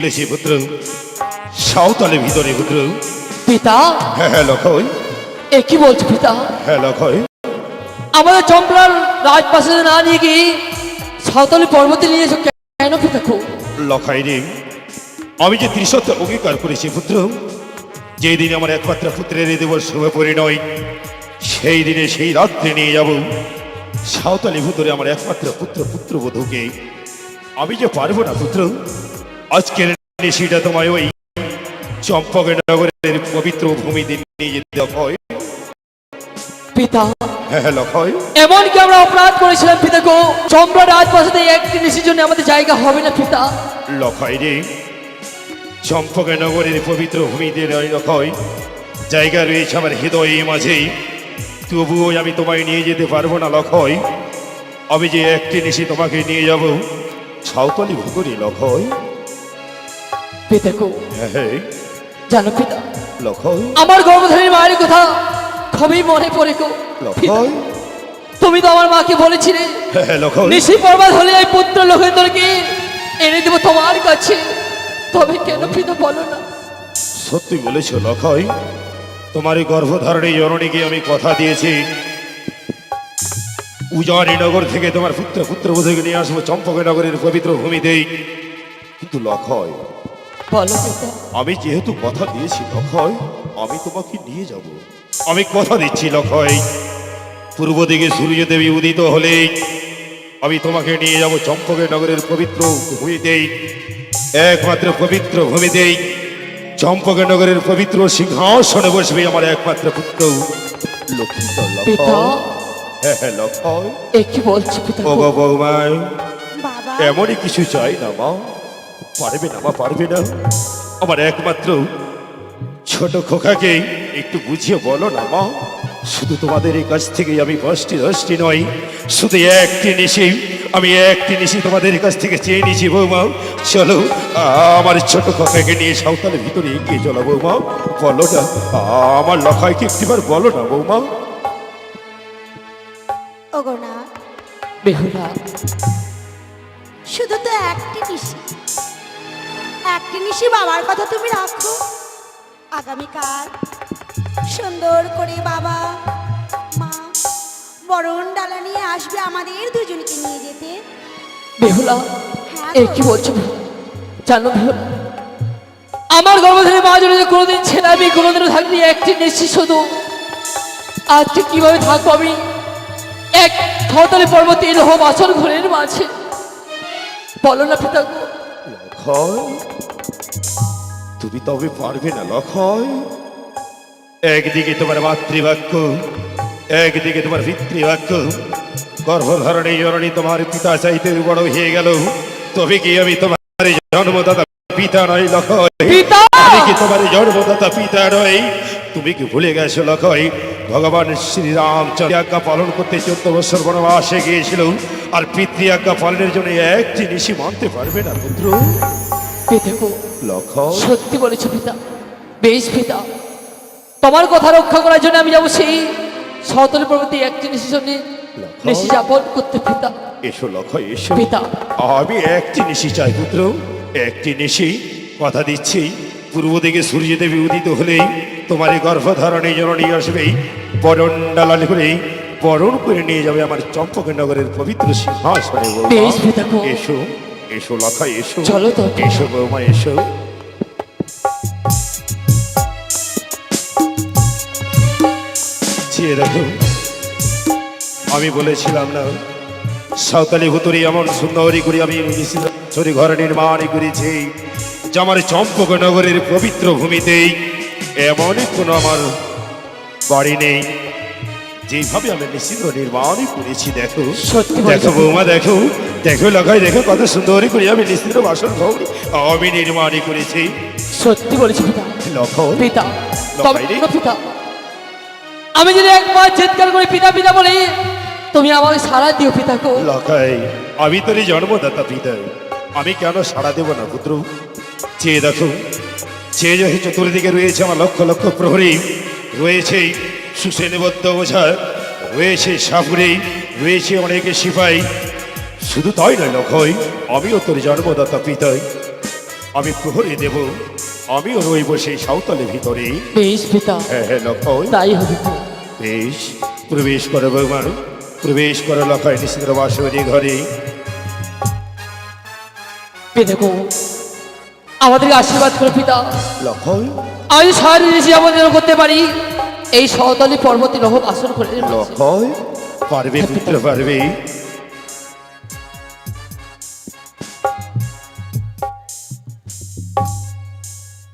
বলেছি পুত্র সাঁওতালে ভিতরে পুত্র। পিতা? হ্যাঁ হ্যাঁ লক্ষই এ কি বলছো পিতা? হ্যাঁ লক্ষই আমাদের চম্পলার রাজপাশে না নিয়ে গিয়ে সাঁওতালি পর্বতে নিয়ে এসো কেন পিতা খুব লখাই রে। আমি যে ত্রিশত্ব অঙ্গীকার করেছি পুত্র যেই দিনে আমার একমাত্র পুত্রের দেব শুভ পরিণয় সেই দিনে সেই রাত্রে নিয়ে যাব। সাঁওতালি ভিতরে আমার একমাত্র পুত্র পুত্রবধূকে। আমি যে পারব না পুত্র আজকের নিশিটা তোমায় ওই চম্পকনগরের পবিত্র ভূমিতে নিয়ে যেতে হয় পিতা হ্যাঁ হ্যাঁ লক্ষয় এমনকি আমরা অপরাধ করেছিলাম পিতা গো চম্পলা রাজপ্রাসাদে একটি নিশির জন্য আমাদের জায়গা হবে না পিতা। লক্ষয় রে। চম্পকনগরের পবিত্র ভূমিতে লক্ষয় জায়গা রয়েছে আমার হৃদয়ে মাঝে। তবুও আমি তোমায় নিয়ে যেতে পারব না লক্ষয় আমি যে একটি নিশি তোমাকে নিয়ে যাব সাঁওতালি ভুগুরি লক্ষয় পিতা গো জানো পিতা আমার গর্ভধারী মায়ের কথা খুবই মনে পড়ে গো? তুমি তো আমার মাকে বলেছিলে নিশি পর্বত হলে এই পুত্র লোকেন্দ্রকে এনে দেবো তোমার কাছে। তবে কেন পিতা বলো না? সত্যি বলেছ লক্ষয় তোমার এই গর্ভধারণী জননীকে আমি কথা দিয়েছি। উজানি নগর থেকে তোমার পুত্র পুত্রবধূকে নিয়ে আসব চম্পকনগরের পবিত্র ভূমিতেই। কিন্তু লক্ষয় বলো। পিতা আমি যেহেতু কথা দিয়েছি লক্ষয় আমি তোমাকে নিয়ে যাব। আমি কথা দিচ্ছি লক্ষয়। পূর্ব দিকে সূর্য দেবী উদিত হলেই আমি তোমাকে নিয়ে যাব চম্পকের নগরের পবিত্র ভূমিতেই একমাত্র পবিত্র ভূমিতেই চম্পকের নগরের পবিত্র সিংহাসনে বসবে আমার একমাত্র পুত্র লক্ষয় হ্যাঁ হ্যাঁ লক্ষয় বলছো? এমনই কিছু চাই না মা। পারবে না মা পারবে না। আমার একমাত্র ছোট খোকাকে একটু বুঝিয়ে বলো না মা। শুধু তোমাদের এই কাছ থেকে আমি পাঁচটি দশটি নয় শুধু একটি নিশি আমি একটি নিশি তোমাদের কাছ থেকে চেয়ে নিয়েছি বৌমা। চলো আমার ছোট খোকাকে নিয়ে সাঁওতালের ভিতরে এগিয়ে চলো বৌমা। বলো না আমার লখাইকে একটিবার বলো না বৌমা। শুধু তো একটি নিশি। একটি নিশি বাবার কথা তুমি রাখো। আগামীকাল সুন্দর করে বাবা মা বরণ ডালা নিয়ে আসবে আমাদের দুজনকে নিয়ে যেতে। বেহুলা হ্যাঁ এ। কি বলছো? জানো বেহুলা আমার গর্ভধারী মা যদি কোনোদিন ছেলে আমি কোনোদিনও থাকলে একটি নিশ্চিত শুধু। আজকে কীভাবে থাকব আমি? এক থতলে পর্বতে এরকম আসল ঘরের মাঝে। বলো না পিতা। লক্ষয় তুমি তবে পারবে না লক্ষয় একদিকে তোমার মাতৃবাক্য, একদিকে তোমার পিতৃবাক্য। গর্ভধারণী জরণী তোমার পিতা চাইতে বড় হয়ে গেল। তবে কি আমি তোমার জন্মদাতা পিতা নয় লক্ষয় পিতা! আমি কি তোমার জন্মদাতা পিতা নয় তুমি কি ভুলে গেছো লক্ষয় ভগবান শ্রীরামচন্দ্র আজ্ঞা পালন করতে চোদ্দ বছর বনবাসে গিয়েছিল। আর পিতৃ আজ্ঞা পালনের জন্য এক জিনিসই মানতে পারবে না পুত্র। লক্ষয় সত্যি বলেছ পিতা। বেশ পিতা। তোমার কথা রক্ষা করার জন্য আমি যাব সেই সতল পর্বতে এক নিশির জন্য নিশি যাপন করতে পিতা। এসো লক্ষয় এসো। পিতা। আমি এক নিশি চাই পুত্র। একটি নিশি কথা দিচ্ছি পূর্ব দিকে সূর্যদেবী উদিত হলেই তোমার এই গর্ভধারণে জননী আসবেই বরণ ডালাল করেই বরণ করে নিয়ে যাবে আমার চম্পকনগরের পবিত্র সিংহাসনে। এসো এসো লক্ষয় এসো চলো তো। এসো বৌমা এসো দেখো আমি বলেছিলাম না সাঁওতালি ভুতুরি এমন সুন্দরী করে আমি ঘর নির্মাণ করেছি। যে আমার চম্পকনগরের পবিত্র ভূমিতেই এমনই কোনো আমার বাড়ি নেই। যেভাবে আমি নিশ্চিত নির্মাণ করেছি দেখো। সত্যি দেখো বৌমা দেখো। দেখো লাগাই দেখো কত সুন্দরী করে আমি নিশ্চিত বাসন ভৌরি আমি নির্মাণ করেছি। সত্যি বলেছি পিতা। লক্ষ্য। পিতা। পিতা। আমি যদি একবার চিৎকার করি পিতা পিতা বলি তুমি আমাকে সারা দিও পিতা গো। লখাই আমি তোরই জন্মদাতা পিতা। আমি কেন সাড়া দেব না পুত্র? চেয়ে দেখো চেয়ে দেখে চতুর্দিকে রয়েছে আমার লক্ষ লক্ষ প্রহরী রয়েছে সুসেনবদ্ধ ওঝা রয়েছে সাপুরে রয়েছে অনেকে সিপাই। শুধু তাই নয় লক্ষই আমিও তোর জন্মদাতা পিতাই। আমি প্রহরী দেব আমিও রইব সেই সাঁওতালের ভিতরে। বেশ পিতা। হ্যাঁ হ্যাঁ লক্ষণ তাই হবে বেশ প্রবেশ করো বৌমা প্রবেশ করো লক্ষায় নিশ্চিত বাসরী ঘরে। পিতা গো আমাদেরকে আশীর্বাদ করো পিতা। লক্ষণ আমি সারা আমাদের করতে পারি এই সহতলি পর্বতে লহ আসন করে লক্ষণ পারবে পুত্র পারবে।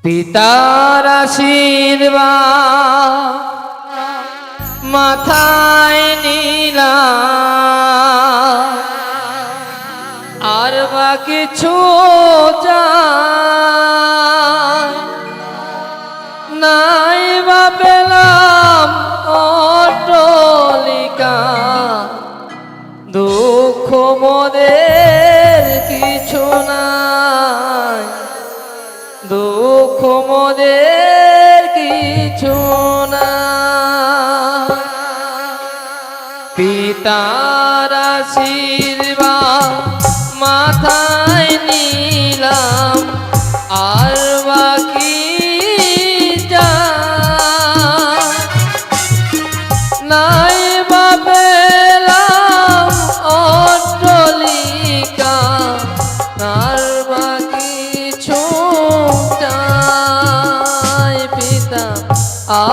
পিতার আশীর্বাদ মাথায় নীলা অটলিকা দুঃখ মোদের কিছু নাই। দুঃখ মোদের কিছু না পিতার আশীর্বাদ মাথায় নিলাম।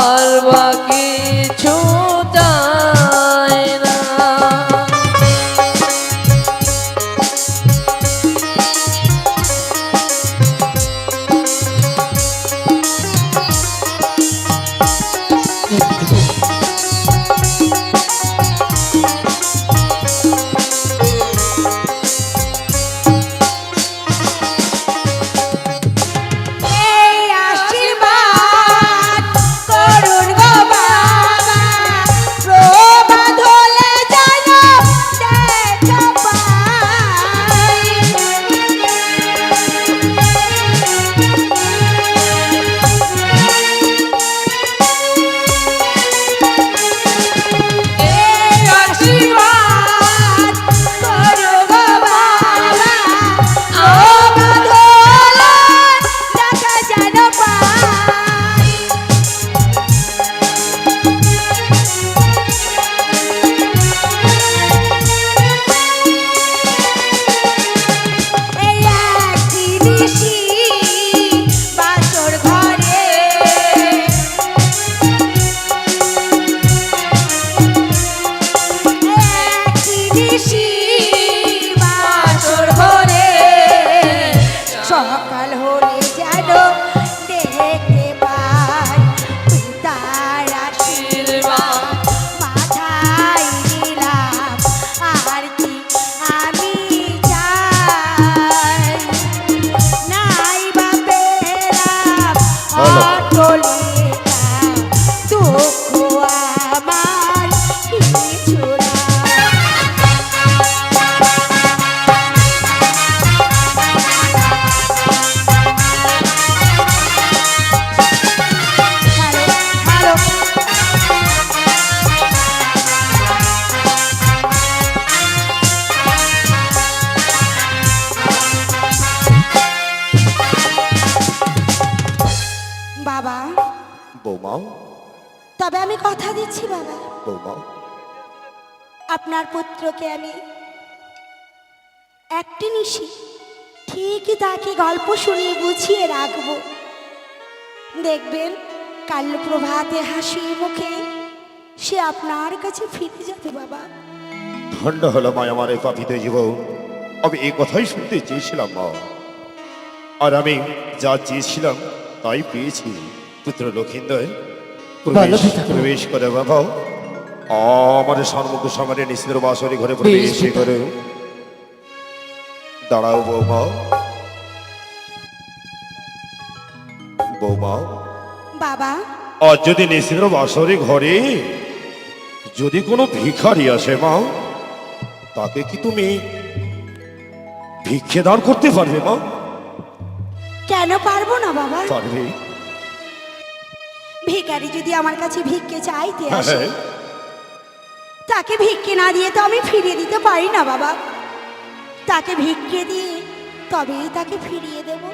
আর বাকি কিছু বৌমা তবে আমি কথা দিচ্ছি বাবা। বৌমা আপনার পুত্রকে আমি একটি নিশি ঠিকই তাকে গল্প শুনিয়ে বুঝিয়ে রাখব। দেখবেন কাল প্রভাতে হাসি মুখে সে আপনার কাছে ফিরে যাবে বাবা। ধন্য হলো মা আমার এই পাপিত জীবন আমি এই কথাই শুনতে চেয়েছিলাম মা। আর আমি যা চেয়েছিলাম তাই পেয়েছি। পুত্র লক্ষিন্দর প্রবেশ করে। বাবা। আমার সম্মুখ সমানে নিশ্চিত বাসরি ঘরে প্রবেশ। করে। দাঁড়াও বৌমা। বৌমা। বাবা। আর যদি নিশ্চিত বাসরি ঘরে যদি কোনো ভিখারি আসে মা তাকে কি তুমি ভিক্ষে দান করতে পারবে মা? কেন পারব না বাবা? পারবে। ভিখারি যদি আমার কাছে ভিক্ষে চাইতে হ্যাঁ আসে তাকে ভিক্ষে না দিয়ে তো আমি ফিরিয়ে দিতে পারি না বাবা। তাকে ভিক্ষে দিয়ে তবেই তাকে ফিরিয়ে দেবো।